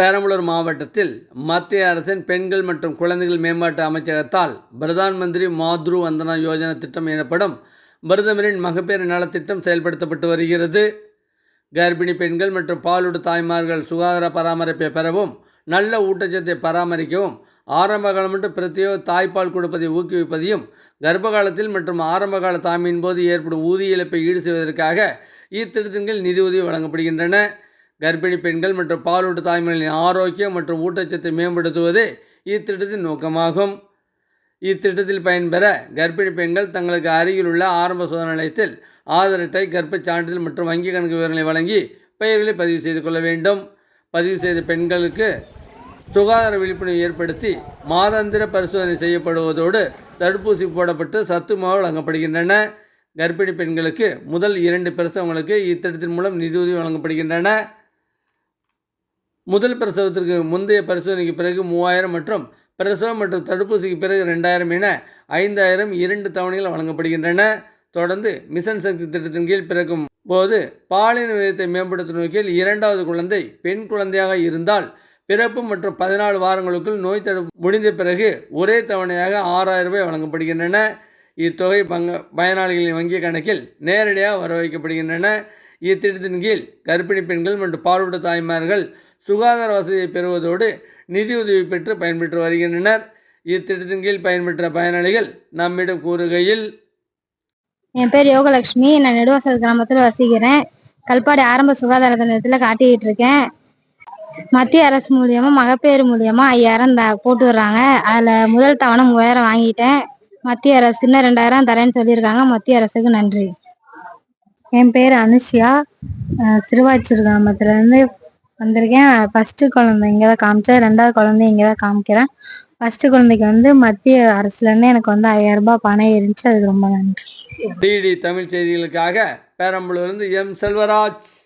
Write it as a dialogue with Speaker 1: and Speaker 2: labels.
Speaker 1: பெரம்பலூர் மாவட்டத்தில் மத்திய அரசின் பெண்கள் மற்றும் குழந்தைகள் மேம்பாட்டு அமைச்சகத்தால் பிரதான் மந்திரி மாத்ரு வந்தனா யோஜனா திட்டம் எனப்படும் பிரதமரின் மகப்பேறு நலத்திட்டம் செயல்படுத்தப்பட்டு வருகிறது. கர்ப்பிணி பெண்கள் மற்றும் பாலூடு தாய்மார்கள் சுகாதார பராமரிப்பை பெறவும் நல்ல ஊட்டச்சத்தை பராமரிக்கவும் ஆரம்ப காலம் மற்றும் பிரத்யேக தாய்ப்பால் கொடுப்பதை ஊக்குவிப்பதையும் கர்ப்ப காலத்தில் மற்றும் ஆரம்பகால தாய்மையின் போது ஏற்படும் ஊதிய இழப்பை ஈடு செய்வதற்காக இத்திட்டத்தின் கீழ் நிதியுதவி வழங்கப்படுகின்றன. கர்ப்பிணி பெண்கள் மற்றும் பாலூட்டு தாய்மார்களின் ஆரோக்கியம் மற்றும் ஊட்டச்சத்தை மேம்படுத்துவதே இத்திட்டத்தின் நோக்கமாகும். இத்திட்டத்தில் பயன்பெற கர்ப்பிணி பெண்கள் தங்களுக்கு அருகிலுள்ள ஆரம்ப சோதனை நிலையத்தில் ஆதார் அட்டை கர்ப்பச் சான்றிதழ் மற்றும் வங்கி கணக்கு விவரங்களை வழங்கி பெயர்களை பதிவு செய்து கொள்ள வேண்டும். பதிவு செய்த பெண்களுக்கு சுகாதார விழிப்புணர்வு ஏற்படுத்தி மாதாந்திர பரிசோதனை செய்யப்படுவதோடு தடுப்பூசி போடப்பட்டு சத்து மாவு வழங்கப்படுகின்றன. கர்ப்பிணி பெண்களுக்கு முதல் இரண்டு பிரசவங்களுக்கு இத்திட்டத்தின் மூலம் நிதியுதவி வழங்கப்படுகின்றன. முதல் பிரசவத்திற்கு முந்தைய பரிசோதனைக்கு பிறகு மூவாயிரம் மற்றும் பிரசவம் மற்றும் தடுப்பூசிக்கு பிறகு ரெண்டாயிரம் என ஐந்தாயிரம் இரண்டு தவணைகள் வழங்கப்படுகின்றன. தொடர்ந்து மிஷன் சக்தி திட்டத்தின் கீழ் பிறக்கும் போது பாலின விதத்தை மேம்படுத்தும் நோக்கில் இரண்டாவது குழந்தை பெண் குழந்தையாக இருந்தால் பிறப்பு மற்றும் பதினாலு வாரங்களுக்குள் நோய் தடுப்பு முடிந்த பிறகு ஒரே தவணையாக ஆறாயிரம் ரூபாய் வழங்கப்படுகின்றன. இத்தொகை பங்க பயனாளிகளின் வங்கி கணக்கில் நேரடியாக வர வைக்கப்படுகின்றன இத்திட்டத்தின் கீழ் கர்ப்பிணி பெண்கள் மற்றும் பாலூட்ட தாய்மார்கள் சுகாதார வசதியை பெறுவதோடு நிதியுதவி பெற்று பயன்பெற்று வருகின்றனர். இத்திட்டத்தின் கீழ் பயன்பெற்ற பயனாளிகள் நம்மிடம் கூறுகையில்
Speaker 2: என் பேர் யோகலட்சுமி. நான் நெடுவாசல் கிராமத்தில் வசிக்கிறேன். கல்பாடி ஆரம்ப சுகாதார நிலையத்தில் காட்டிக்கிட்டு இருக்கேன். மத்திய அரசு மூலியமா மகப்பேறு மூலியமா ஐயாயிரம் த போட்டு வர்றாங்க. அதுல முதல் தவணை மூவாயிரம் வாங்கிட்டேன். மத்திய அரசு இன்னும் ரெண்டாயிரம் தரேன்னு சொல்லியிருக்காங்க. மத்திய அரசுக்கு நன்றி. என் பேர் அனுஷியா. சிறுவாச்சூர் கிராமத்துலேருந்து வந்திருக்கேன். ஃபஸ்ட்டு குழந்தை இங்கே தான் காமிச்சேன் ரெண்டாவது குழந்தை இங்கே தான் காமிக்கிறேன். ஃபர்ஸ்ட் குழந்தைக்கு வந்து மத்திய அரசுலேருந்து எனக்கு வந்து ஐயாயிரம் ரூபாய் பணம் இருந்துச்சு. அதுக்கு ரொம்ப நன்றி.
Speaker 1: டிடி தமிழ் செய்திகளுக்காக பேரம்பலூர்லேருந்து எம் செல்வராஜ்.